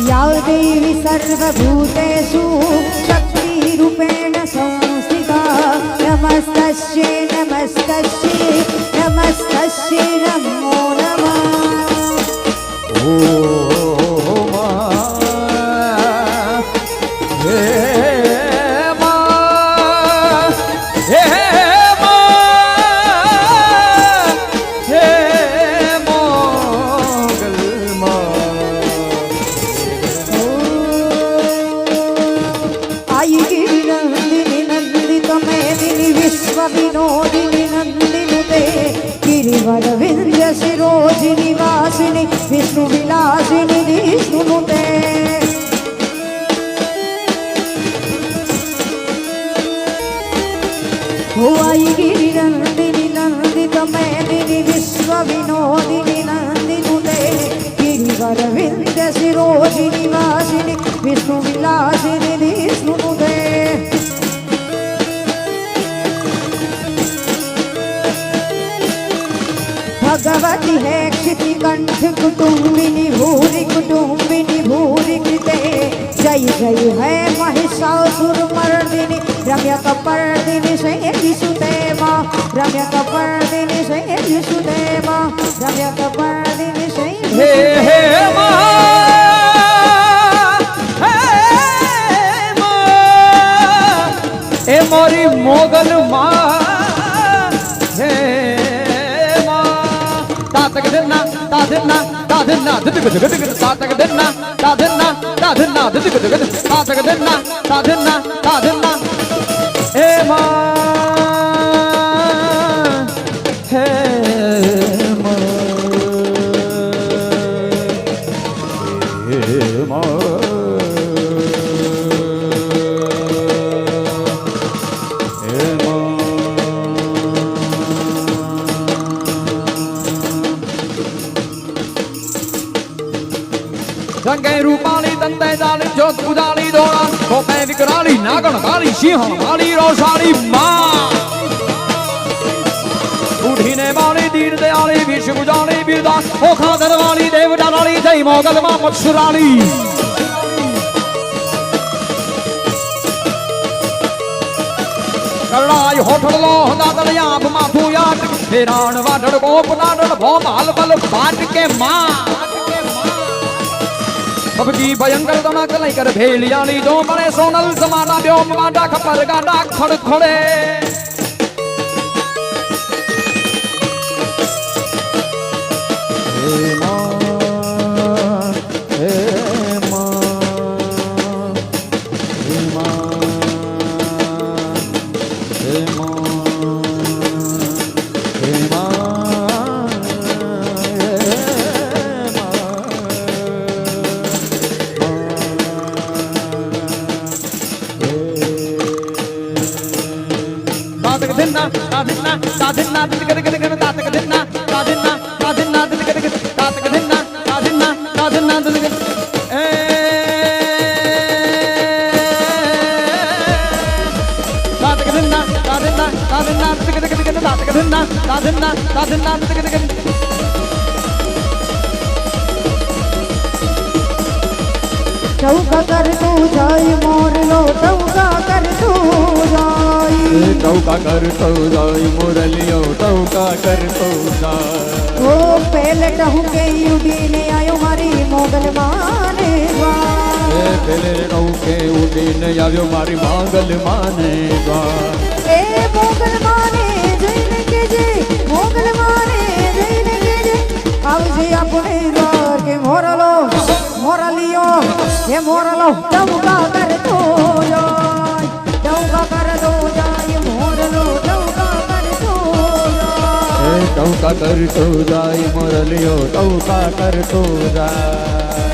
या सर्वभूतेषु शक्तिरूपेण संस्थिता। नमस्तस्यै नमस्तस्यै नमस्तस्यै नमो नमः। వినోదిని నందినుతే గిరివర వింధ్య శిరోజి నివాసిని విష్ణు విలాసిని విష్ణునుతే. గిరి నందిని నందిత విశ్వ వినోదిని నందినుతే గిరివర వింధ్య శిరోజి నివాసిని విష్ణు भगवति है क्षिति कंठ कुटुम्बिनी भूरि कुटुम्बिनी भूरि कृते जय जय है महिषासुर मर्दिनी, रम्य कपर्दिनी रम्यकपर्दिनि शयनिसुते रम्य कपर्दिनी शयनिसुते मा रम्य कपर्दिनी 해마. దిన్నా దిద్దుకు దిగ తాతక దిన్నా తా దిన్నా తా దిన్నా దిద్దుకు దిగ తాతక దిన్నా తా దిన్నా తా దిన్నా హే మా హే રંગે રૂપાલી દંતે જાલી જોત ઉજાલી દોડા કોપે વિકરાલી નાગણ કાળી સિંહ માલી રોષાળી માં ઉઠીને વાળી દીન દયાળી વિષ ગુજાળી બિરદા ઓખા દરવાળી દેવ ડાલાળી જય મોગલ માં મત્સુરાળી કરણાય હોઠળલો દાદળિયા આભ માથું યાદ ફેરાણ વાઢળ કોપ નાડળ ભોમ હાલબલ ભાટ કે માં અબકી ભયંકર દમક લઈ કર ભેલિયાળી જો મળે સોનલ સમાના બ્યોમ માડા ખપર ગાડા ખડ चौका कर तू जाई मोर लो चौका कर तू जाई चौका कर जाय मुरलियो चौका कर जाय ओ पहले कहूँ के उडी ने आयो मारी मोगल माने वा ए पहले कहूँ के उडी ने आयो मारी मोगल माने वा ए मोगल माने, जैन के जे, मोगल माने, जैन के जे। आवजे अपने द्वार के मोरलो, मोरलियो, हे मोरलो चौका કરતો જાય મુરલિયો ટૌકા કરતો જાય.